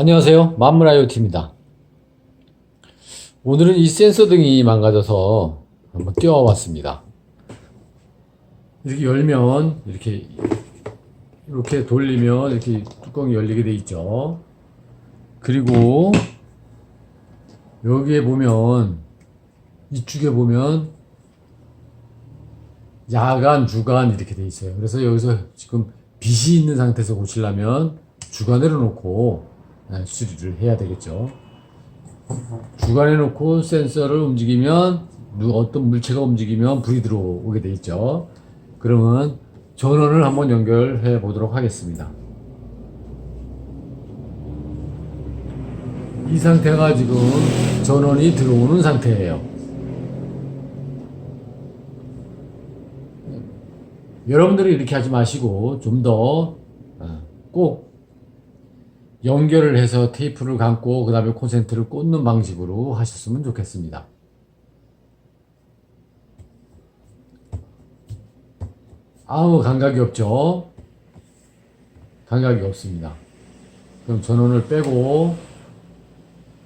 안녕하세요. 만물 IoT입니다. 오늘은 이 센서 등이 망가져서 한번 띄워봤습니다. 이렇게 열면 이렇게 이렇게 돌리면 이렇게 뚜껑이 열리게 돼 있죠. 그리고 여기에 보면 이쪽에 보면 야간, 주간 이렇게 돼 있어요. 그래서 여기서 지금 빛이 있는 상태에서 고치려면 주간으로 놓고 네, 수리를 해야 되겠죠. 주간에 놓고 센서를 움직이면 누- 어떤 물체가 움직이면 불이 들어오게 돼 있죠. 그러면 전원을 한번 연결해 보도록 하겠습니다. 이 상태가 지금 전원이 들어오는 상태예요. 여러분들이 이렇게 하지 마시고 좀 더 꼭 연결을 해서 테이프를 감고 그 다음에 콘센트를 꽂는 방식으로 하셨으면 좋겠습니다. 아무 감각이 없죠? 감각이 없습니다. 그럼 전원을 빼고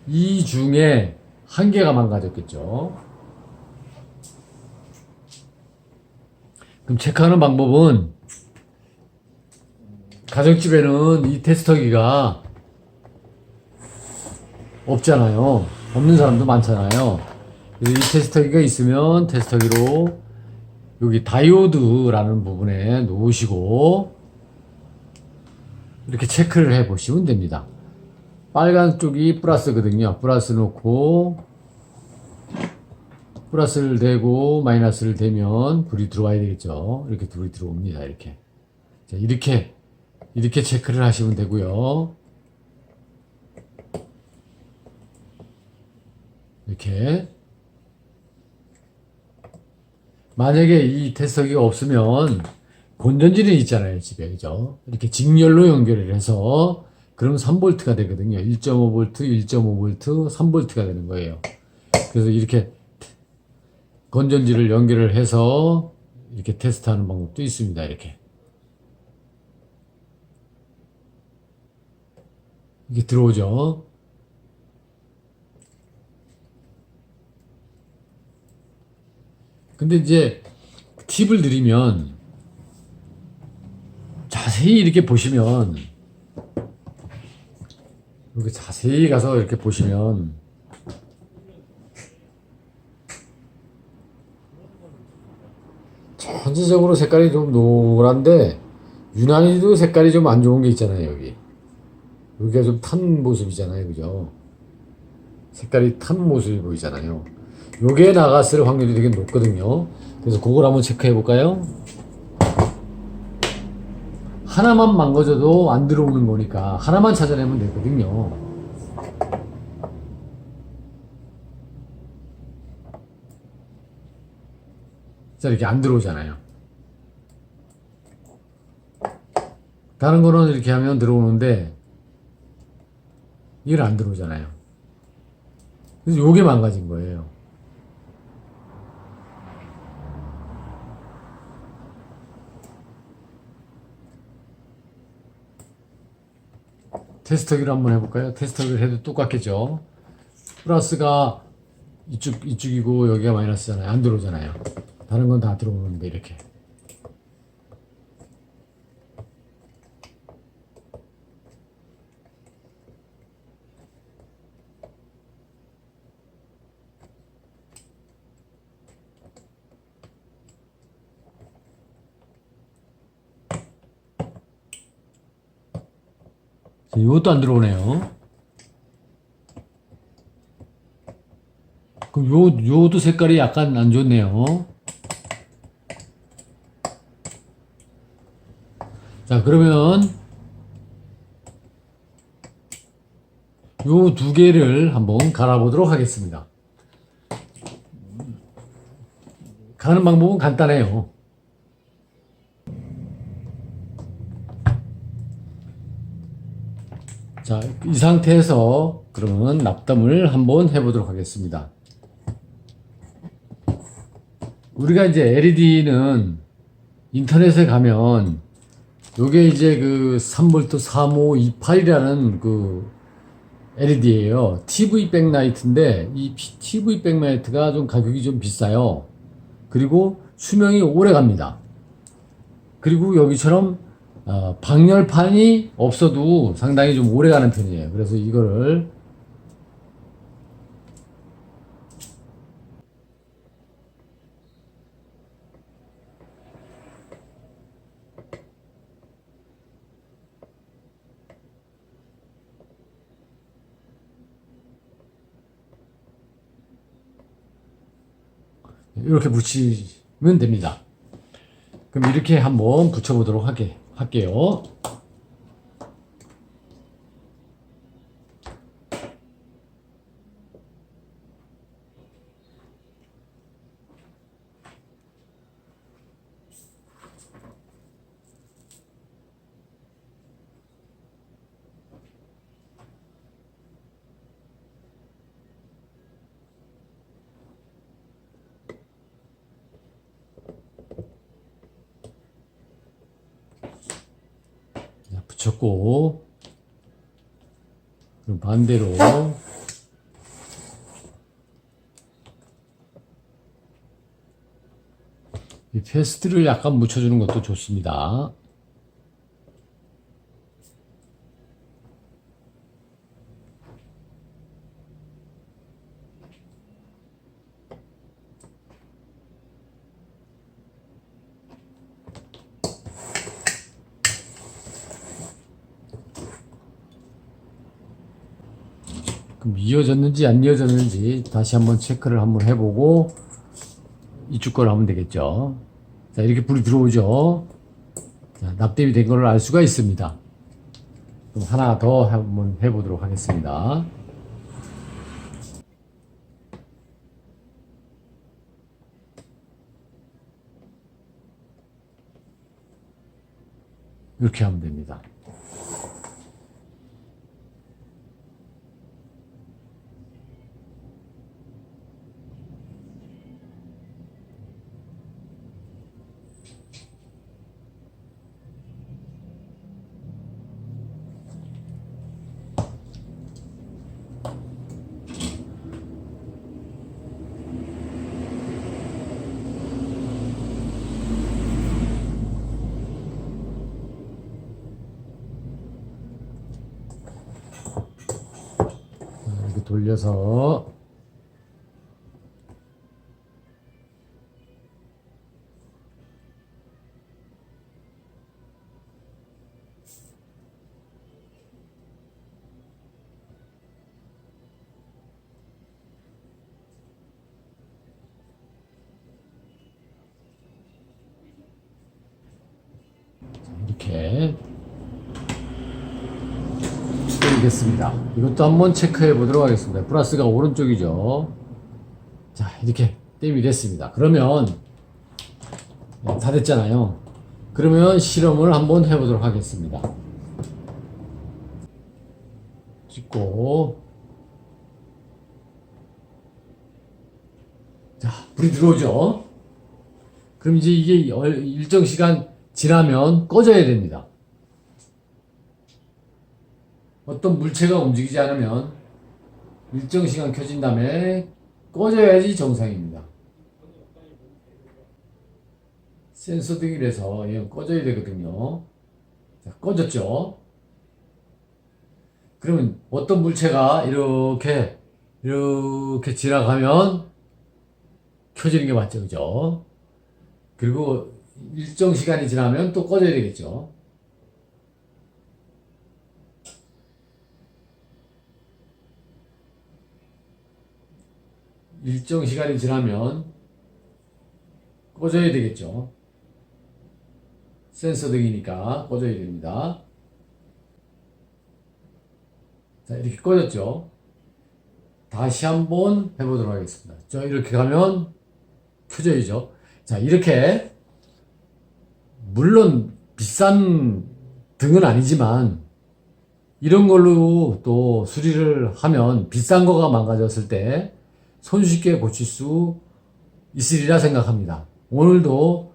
이 중에 한 개가 망가졌겠죠? 그럼 체크하는 방법은 가정집에는 이 테스터기가 없잖아요. 없는 사람도 많잖아요. 이 테스터기가 있으면 테스터기로 여기 다이오드라는 부분에 놓으시고 이렇게 체크를 해 보시면 됩니다. 빨간 쪽이 플러스거든요. 플러스 놓고 플러스를 대고 마이너스를 대면 불이 들어와야 되겠죠. 이렇게 불이 들어옵니다. 이렇게. 자, 이렇게 이렇게 체크를 하시면 되고요. 이렇게. 만약에 이 테스터기가 없으면 건전지는 있잖아요 집에. 그죠? 이렇게 직렬로 연결을 해서 그럼 3볼트가 되거든요. 1.5V 1.5V 3볼트가 되는 거예요. 그래서 이렇게 건전지를 연결을 해서 이렇게 테스트하는 방법도 있습니다 이렇게 이게 들어오죠. 근데 이제 팁을 드리면 자세히 이렇게 보시면 이렇게 자세히 가서 이렇게 보시면 전체적으로 색깔이 좀 노란데 유난히도 색깔이 좀 안 좋은 게 있잖아요 여기 여기가 좀 탄 모습이잖아요 그죠? 색깔이 탄 모습이 보이잖아요. 요게 나갔을 확률이 되게 높거든요. 그래서 그걸 한번 체크해 볼까요? 하나만 망가져도 안 들어오는 거니까 하나만 찾아내면 되거든요. 자 이렇게 안 들어오잖아요. 다른 거는 이렇게 하면 들어오는데 이걸 안 들어오잖아요. 그래서 요게 망가진 거예요. 테스터기를 한번 해볼까요? 테스터기를 해도 똑같겠죠. 플러스가 이쪽 이쪽이고 여기가 마이너스잖아요. 안 들어오잖아요. 다른 건 다 들어오는데 이렇게. 이것도 안 들어오네요. 그럼 요, 요도 색깔이 약간 안 좋네요. 자, 그러면 요 두 개를 한번 갈아보도록 하겠습니다. 가는 방법은 간단해요. 자, 이 상태에서 그러면 납담을 한번 해보도록 하겠습니다. 우리가 이제 LED는 인터넷에 가면 요게 이제 그 3V 3528이라는 그 LED예요. TV 백라이트인데 이 피- TV 백라이트가 좀 가격이 좀 비싸요. 그리고 수명이 오래 갑니다. 그리고 여기처럼 어, 방열판이 없어도 상당히 좀 오래 가는 편이에요. 그래서 이거를 이렇게 붙이면 됩니다. 그럼 이렇게 한번 붙여보도록 하게, 할게요. 자, 붙였고, 그럼 반대로 이 페스트를 약간 묻혀주는 것도 좋습니다. 그럼 이어졌는지 안 이어졌는지 다시 한번 체크를 한번 해보고 이쪽 걸 하면 되겠죠. 자, 이렇게 불이 들어오죠. 자, 납땜이 된 걸 알 수가 있습니다. 그럼 하나 더 한번 해보도록 하겠습니다. 이렇게 하면 됩니다. 돌려서. 자, 이렇게 되겠습니다. 이것도 한번 체크해 보도록 하겠습니다. 플러스가 오른쪽이죠. 자, 이렇게 땜이 됐습니다. 그러면 네, 다 됐잖아요. 그러면 실험을 한번 해보도록 하겠습니다. 찍고 자, 불이 들어오죠. 그럼 이제 이게 얼- 일정 시간 지나면 꺼져야 됩니다. 어떤 물체가 움직이지 않으면 일정 시간 켜진 다음에 꺼져야지 정상입니다. 센서 등이라서 얘는 꺼져야 되거든요. 자, 꺼졌죠? 그러면 어떤 물체가 이렇게 이렇게 지나가면 켜지는 게 맞죠, 그죠? 그리고 일정 시간이 지나면 또 꺼져야 되겠죠. 일정 시간이 지나면 꺼져야 되겠죠. 센서 등이니까 꺼져야 됩니다. 자, 이렇게 꺼졌죠. 다시 한번 해보도록 하겠습니다. 자, 이렇게 가면 켜져야죠. 자, 이렇게 물론 비싼 등은 아니지만 이런 걸로 또 수리를 하면 비싼 거가 망가졌을 때 손쉽게 고칠 수 있으리라 생각합니다. 오늘도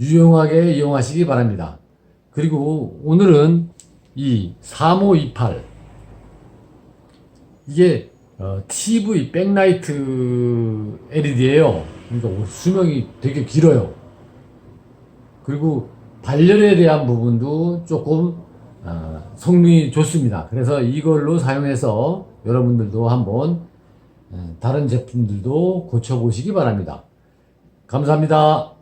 유용하게 이용하시기 바랍니다. 그리고 오늘은 이 3528 이게 어, TV 백라이트 LED예요. 그러니까 수명이 되게 길어요. 그리고 발열에 대한 부분도 조금 어, 성능이 좋습니다. 그래서 이걸로 사용해서 여러분들도 한번 어, 다른 제품들도 고쳐보시기 바랍니다. 감사합니다.